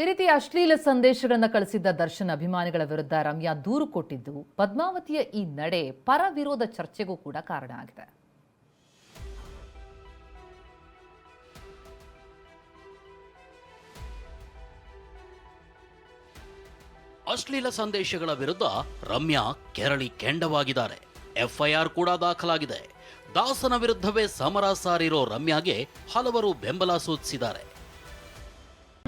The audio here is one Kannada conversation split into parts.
ಈ ರೀತಿ ಅಶ್ಲೀಲ ಸಂದೇಶಗಳನ್ನು ಕಳಿಸಿದ್ದ ದರ್ಶನ್ ಅಭಿಮಾನಿಗಳ ವಿರುದ್ಧ ರಮ್ಯಾ ದೂರು ಕೊಟ್ಟಿದ್ದು, ಪದ್ಮಾವತಿಯ ಈ ನಡೆ ಪರ ವಿರೋಧ ಚರ್ಚೆಗೂ ಕೂಡ ಕಾರಣ ಆಗಿದೆ. ಅಶ್ಲೀಲ ಸಂದೇಶಗಳ ವಿರುದ್ಧ ರಮ್ಯಾ ಕೆರಳಿ ಕೆಂಡವಾಗಿದ್ದಾರೆ. ಎಫ್ಐಆರ್ ಕೂಡ ದಾಖಲಾಗಿದೆ. ದಾಸನ ವಿರುದ್ಧವೇ ಸಮರ ಸಾರಿರೋ ರಮ್ಯಾಗೆ ಹಲವರು ಬೆಂಬಲ ಸೂಚಿಸಿದ್ದಾರೆ.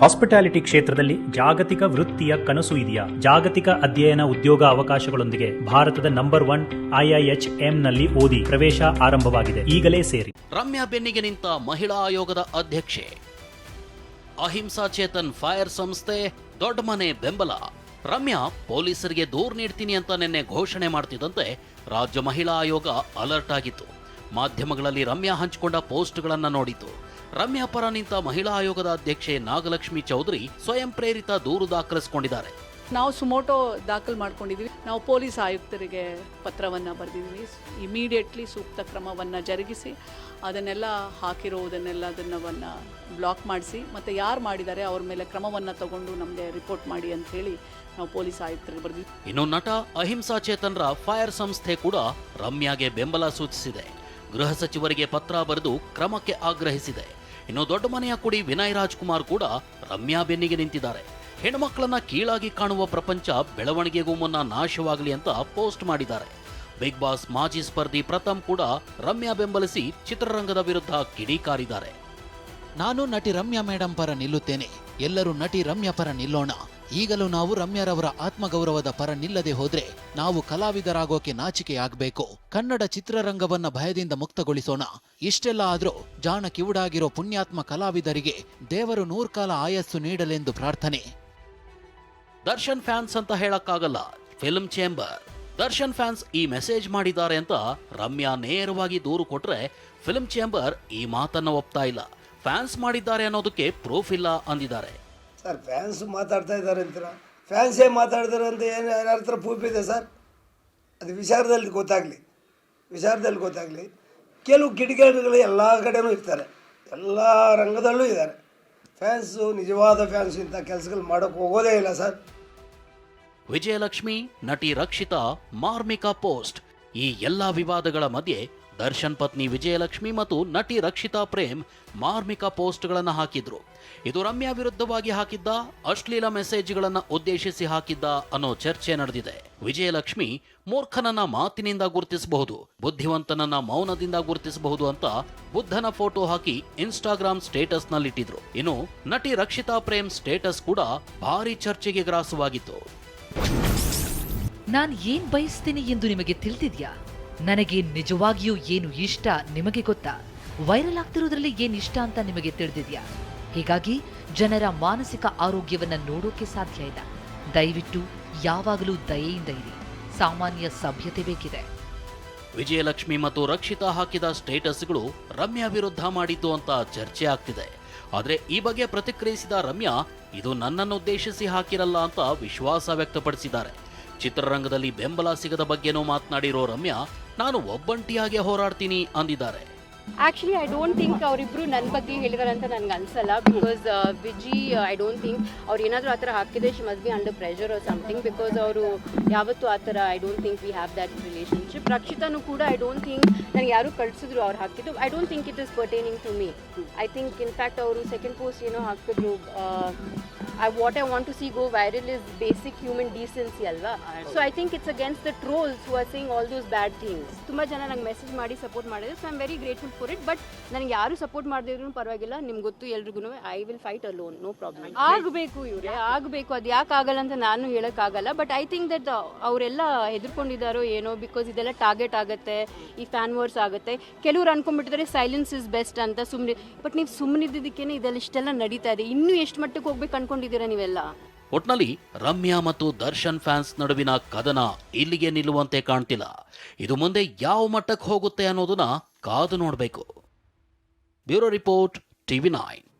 ಹಾಸ್ಪಿಟಾಲಿಟಿ ಕ್ಷೇತ್ರದಲ್ಲಿ ಜಾಗತಿಕ ವೃತ್ತಿಯ ಕನಸು ಇದೆಯಾ? ಜಾಗತಿಕ ಅಧ್ಯಯನ ಉದ್ಯೋಗ ಅವಕಾಶಗಳೊಂದಿಗೆ ಭಾರತದ ನಂಬರ್ ಒನ್ ಐಐಎಚ್ನಲ್ಲಿ ಓದಿ ಪ್ರವೇಶ ಆರಂಭವಾಗಿದೆ. ಈಗಲೇ ಸೇರಿ. ರಮ್ಯಾ ಬೆನ್ನಿಗೆ ನಿಂತ ಮಹಿಳಾ ಆಯೋಗದ ಅಧ್ಯಕ್ಷೆ. ಅಹಿಂಸಾ ಚೇತನ್ ಫೈರ್ ಸಂಸ್ಥೆ ದೊಡ್ಡ ಮನೆ ಬೆಂಬಲ. ರಮ್ಯಾ ಪೊಲೀಸರಿಗೆ ದೂರು ನೀಡ್ತೀನಿ ಅಂತ ನಿನ್ನೆ ಘೋಷಣೆ ಮಾಡ್ತಿದ್ದಂತೆ ರಾಜ್ಯ ಮಹಿಳಾ ಆಯೋಗ ಅಲರ್ಟ್ ಆಗಿತ್ತು. ಮಾಧ್ಯಮಗಳಲ್ಲಿ ರಮ್ಯಾ ಹಂಚಿಕೊಂಡ ಪೋಸ್ಟ್ಗಳನ್ನು ನೋಡಿತು. ರಮ್ಯಾ ಪರ ನಿಂತ ಮಹಿಳಾ ಆಯೋಗದ ಅಧ್ಯಕ್ಷೆ ನಾಗಲಕ್ಷ್ಮಿ ಚೌಧರಿ ಸ್ವಯಂ ಪ್ರೇರಿತ ದೂರು ದಾಖಲಿಸಿಕೊಂಡಿದ್ದಾರೆ. ನಾವು ಸುಮೋಟೋ ದಾಖಲು ಮಾಡ್ಕೊಂಡಿದ್ದೀವಿ ನಾವು ಪೊಲೀಸ್ ಆಯುಕ್ತರಿಗೆ ಪತ್ರವನ್ನು ಬರೆದಿದ್ವಿ. ಇಮಿಡಿಯೇಟ್ಲಿ ಸೂಕ್ತ ಕ್ರಮವನ್ನು ಜರುಗಿಸಿ ಅದನ್ನೆಲ್ಲ ಹಾಕಿರೋದನ್ನೆಲ್ಲ ಅದನ್ನವನ್ನು ಬ್ಲಾಕ್ ಮಾಡಿಸಿ ಮತ್ತು ಯಾರು ಮಾಡಿದ್ದಾರೆ ಅವ್ರ ಮೇಲೆ ಕ್ರಮವನ್ನು ತಗೊಂಡು ನಮಗೆ ರಿಪೋರ್ಟ್ ಮಾಡಿ ಅಂತ ಹೇಳಿ ನಾವು ಪೊಲೀಸ್ ಆಯುಕ್ತರಿಗೆ ಬರೆದಿದ್ವಿ. ಇನ್ನು ನಟ ಅಹಿಂಸಾ ಚೇತನ್ರ ಫೈರ್ ಸಂಸ್ಥೆ ಕೂಡ ರಮ್ಯಾಗೆ ಬೆಂಬಲ ಸೂಚಿಸಿದೆ. ಗೃಹ ಸಚಿವರಿಗೆ ಪತ್ರ ಬರೆದು ಕ್ರಮಕ್ಕೆ ಆಗ್ರಹಿಸಿದೆ. ಇನ್ನು ದೊಡ್ಡ ಮನೆಯ ಕುಡಿ ವಿನಯ್ ರಾಜ್ಕುಮಾರ್ ಕೂಡ ರಮ್ಯಾ ಬೆನ್ನಿಗೆ ನಿಂತಿದ್ದಾರೆ. ಹೆಣ್ಮಕ್ಳನ್ನ ಕೀಳಾಗಿ ಕಾಣುವ ಪ್ರಪಂಚ ಬೆಳವಣಿಗೆಗೂ ಮುನ್ನ ನಾಶವಾಗಲಿ ಅಂತ ಪೋಸ್ಟ್ ಮಾಡಿದ್ದಾರೆ. ಬಿಗ್ ಬಾಸ್ ಮಾಜಿ ಸ್ಪರ್ಧಿ ಪ್ರಥಮ್ ಕೂಡ ರಮ್ಯಾ ಬೆಂಬಲಿಸಿ ಚಿತ್ರರಂಗದ ವಿರುದ್ಧ ಕಿಡಿಕಾರಿದ್ದಾರೆ ನಾನು ನಟಿ ರಮ್ಯಾ ಮೇಡಂ ಪರ ನಿಲ್ಲುತ್ತೇನೆ. ಎಲ್ಲರೂ ನಟಿ ರಮ್ಯಾ ಪರ ನಿಲ್ಲೋಣ. ಈಗಲೂ ನಾವು ರಮ್ಯಾರವರ ಆತ್ಮಗೌರವದ ಪರ ನಿಲ್ಲದೆ ಹೋದ್ರೆ ನಾವು ಕಲಾವಿದರಾಗೋಕೆ ನಾಚಿಕೆಯಾಗಬೇಕು. ಕನ್ನಡ ಚಿತ್ರರಂಗವನ್ನ ಭಯದಿಂದ ಮುಕ್ತಗೊಳಿಸೋಣ. ಇಷ್ಟೆಲ್ಲ ಆದ್ರೂ ಜಾಣ ಕಿವುಡಾಗಿರೋ ಪುಣ್ಯಾತ್ಮ ಕಲಾವಿದರಿಗೆ ದೇವರು ನೂರ್ಕಾಲ ಆಯಸ್ಸು ನೀಡಲೆಂದು ಪ್ರಾರ್ಥನೆ. ದರ್ಶನ್ ಫ್ಯಾನ್ಸ್ ಅಂತ ಹೇಳಕ್ಕಾಗಲ್ಲ, ಫಿಲ್ಮ್ ಚೇಂಬರ್. ದರ್ಶನ್ ಫ್ಯಾನ್ಸ್ ಈ ಮೆಸೇಜ್ ಮಾಡಿದ್ದಾರೆ ಅಂತ ರಮ್ಯಾ ನೇರವಾಗಿ ದೂರು ಕೊಟ್ರೆ ಫಿಲ್ಮ್ ಚೇಂಬರ್ ಈ ಮಾತನ್ನ ಒಪ್ತಾ ಇಲ್ಲ. ಫ್ಯಾನ್ಸ್ ಮಾಡಿದ್ದಾರೆ ಅನ್ನೋದಕ್ಕೆ ಪ್ರೂಫ್ ಇಲ್ಲ ಅಂದಿದ್ದಾರೆ. ಸರ್ ಫ್ಯಾನ್ಸ್ ಮಾತಾಡ್ತಾ ಇದ್ದಾರೆ ಅಂತೀರ? ಫ್ಯಾನ್ಸೇ ಮಾತಾಡ್ತಾರೆ ಅಂತ ಏನು ಯಾರ ಹತ್ರ ಇದೆ ಸರ್? ಅದು ವಿಚಾರದಲ್ಲಿ ಗೊತ್ತಾಗಲಿ. ವಿಚಾರದಲ್ಲಿ ಗೊತ್ತಾಗಲಿ. ಕೆಲವು ಕಿಡಿಗೇಡಿಗಳು ಎಲ್ಲ ಕಡೆಯೂ ಇರ್ತಾರೆ. ಎಲ್ಲ ರಂಗದಲ್ಲೂ ಇದ್ದಾರೆ. ಫ್ಯಾನ್ಸು ನಿಜವಾದ ಫ್ಯಾನ್ಸ್ ಇಂಥ ಕೆಲಸಗಳು ಮಾಡೋಕ್ಕೆ ಹೋಗೋದೇ ಇಲ್ಲ ಸರ್. ವಿಜಯಲಕ್ಷ್ಮಿ, ನಟಿ ರಕ್ಷಿತಾ, ಮಾರ್ಮಿಕಾ ಪೋಸ್ಟ್ ಈ ಎಲ್ಲ ವಿವಾದಗಳ ಮಧ್ಯೆ ದರ್ಶನ್ ಪತ್ನಿ ವಿಜಯಲಕ್ಷ್ಮಿ ಮತ್ತು ನಟಿ ರಕ್ಷಿತಾ ಪ್ರೇಮ್ ಮಾರ್ಮಿಕ ಪೋಸ್ಟ್ಗಳನ್ನು ಹಾಕಿದ್ರು. ಇದು ರಮ್ಯಾ ವಿರುದ್ಧವಾಗಿ ಹಾಕಿದ್ದ, ಅಶ್ಲೀಲ ಮೆಸೇಜ್ಗಳನ್ನು ಉದ್ದೇಶಿಸಿ ಹಾಕಿದ್ದ ಅನ್ನೋ ಚರ್ಚೆ ನಡೆದಿದೆ. ವಿಜಯಲಕ್ಷ್ಮಿ ಮೂರ್ಖನನ್ನ ಮಾತಿನಿಂದ ಗುರುತಿಸಬಹುದು, ಬುದ್ಧಿವಂತನನ್ನ ಮೌನದಿಂದ ಗುರುತಿಸಬಹುದು ಅಂತ ಬುದ್ಧನ ಫೋಟೋ ಹಾಕಿ ಇನ್ಸ್ಟಾಗ್ರಾಮ್ ಸ್ಟೇಟಸ್ ನಲ್ಲಿಟ್ಟಿದ್ರು ಇನ್ನು ನಟಿ ರಕ್ಷಿತಾ ಪ್ರೇಮ್ ಸ್ಟೇಟಸ್ ಕೂಡ ಭಾರಿ ಚರ್ಚೆಗೆ ಗ್ರಾಸವಾಗಿತ್ತು. ನಾನು ಏನ್ ಬಯಸ್ತೀನಿ ಎಂದು ನಿಮಗೆ ತಿಳಿದಿದ್ಯಾ? ನನಗೆ ನಿಜವಾಗಿಯೂ ಏನು ಇಷ್ಟ ನಿಮಗೆ ಗೊತ್ತಾ? ವೈರಲ್ ಆಗ್ತಿರೋದ್ರಲ್ಲಿ ಏನು ಇಷ್ಟ ಅಂತ ನಿಮಗೆ ತಿಳಿದಿದೆಯಾ? ಹೀಗಾಗಿ ಜನರ ಮಾನಸಿಕ ಆರೋಗ್ಯವನ್ನ ನೋಡೋಕೆ ಸಾಧ್ಯ ಇಲ್ಲ ದಯವಿಟ್ಟು ಯಾವಾಗಲೂ ದಯೆಯಿಂದ ಇರಿ. ಸಾಮಾನ್ಯ ಸಭ್ಯತೆ ಬೇಕಿದೆ. ವಿಜಯಲಕ್ಷ್ಮಿ ಮತ್ತು ರಕ್ಷಿತಾ ಹಾಕಿದ ಸ್ಟೇಟಸ್ಗಳು ರಮ್ಯಾ ವಿರುದ್ಧ ಮಾಡಿದ್ದು ಅಂತ ಚರ್ಚೆ ಆಗ್ತಿದೆ. ಆದ್ರೆ ಈ ಬಗ್ಗೆ ಪ್ರತಿಕ್ರಿಯಿಸಿದ ರಮ್ಯಾ, ಇದು ನನ್ನನ್ನು ಉದ್ದೇಶಿಸಿ ಹಾಕಿರಲ್ಲ ಅಂತ ವಿಶ್ವಾಸ ವ್ಯಕ್ತಪಡಿಸಿದ್ದಾರೆ. ಚಿತ್ರರಂಗದಲ್ಲಿ ಬೆಂಬಲ ಸಿಗದ ಬಗ್ಗೆನೂ ಮಾತನಾಡಿರೋ ರಮ್ಯಾ ನಾನು ಒಬ್ಬಂಟಿಯಾಗೆ ಹೋರಾಡ್ತೀನಿ ಅಂದಿದ್ದಾರೆ. ಆ್ಯಕ್ಚುಲಿ ಐ ಡೋಂಟ್ ಥಿಂಕ್ ಅವರಿಬ್ಬರು ನನ್ನ ಬಗ್ಗೆ ಹೇಳಿದಾರೆ ಅಂತ ನನಗೆ ಅನಿಸಲ್ಲ because Viji I don't think ಅವ್ರು ಏನಾದರೂ ಆ ಥರ ಹಾಕಿದ್ರೆ she must be under pressure or something because ಅವರು ಯಾವತ್ತೂ ಆ ಥರ I don't think we have that relationship ರಕ್ಷಿತಾನು ಕೂಡ ಐ ಡೋಂಟ್ ಥಿಂಕ್ ನನಗೆ ಯಾರು ಕಳಿಸಿದ್ರು ಅವ್ರು ಹಾಕಿದ್ದು. I don't think it is pertaining to me I think in fact ಅವರು ಸೆಕೆಂಡ್ ಪೋಸ್ಟ್ ಏನೋ ಹಾಕಿದ್ರು I what I want to see go viral is basic human decency ಅಲ್ವಾ? So I think it's against the trolls who are saying all those bad things ತುಂಬ ಜನ ನಂಗೆ ಮೆಸೇಜ್ ಮಾಡಿ ಸಪೋರ್ಟ್ ಮಾಡಿದ್ರು so I am very grateful for it but ನನಗೆ ಯಾರು ಸಪೋರ್ಟ್ ಮಾಡಿದ್ರು ಪರವಾಗಿಲ್ಲ ನಿಮ್ಗೆ ಗೊತ್ತು ಎಲ್ರಿಗೂ I will fight alone no problem ಆಗಬೇಕು ಇವರೇ ಆಗಬೇಕು ಅದು ಯಾಕೆ ಆಗಲ್ಲ ಅಂತ ನಾನು ಹೇಳೋಕ್ಕಾಗಲ್ಲ ಬಟ್ ಐ ಥಿಂಕ್ ದಟ್ ಅವರೆಲ್ಲ ಹೆದರ್ಕೊಂಡಿದ್ದಾರೋ ಏನೋ ಬಿಕಾಸ್ ಇದೆಲ್ಲ ಟಾರ್ಗೆಟ್ ಆಗುತ್ತೆ ಈ ಫ್ಯಾನ್ ವರ್ಸ್ ಆಗುತ್ತೆ. ಕೆಲವ್ರು ಅನ್ಕೊಂಡ್ಬಿಟ್ಟಿದ್ರೆ ಸೈಲೆನ್ಸ್ ಇಸ್ ಬೆಸ್ಟ್ ಅಂತ ಸುಮ್ಮನೆ ಬಟ್ ನೀವು ಸುಮ್ಮನಿದ್ದಕ್ಕೇನೆ ಇದೆಲ್ಲ ಇಷ್ಟೆಲ್ಲ ನಡೀತಾ ಇದೆ. ಇನ್ನೂ ಎಷ್ಟು ಮಟ್ಟಕ್ಕೆ ಹೋಗ್ಬೇಕು ಅನ್ಕೊಂಡಿದ್ದೀರಾ ನೀವೆಲ್ಲ? ಒಟ್ನಲ್ಲಿ ರಮ್ಯಾ ಮತ್ತು ದರ್ಶನ್ ಫ್ಯಾನ್ಸ್ ನಡುವಿನ ಕದನ ಇಲ್ಲಿಗೆ ನಿಲ್ಲುವಂತೆ ಕಾಣ್ತಿಲ್ಲ. ಇದು ಮುಂದೆ ಯಾವ ಮಟ್ಟಕ್ಕೆ ಹೋಗುತ್ತೆ ಅನ್ನೋದನ್ನ ಕಾದು ನೋಡಬೇಕು. Bureau report TV nine.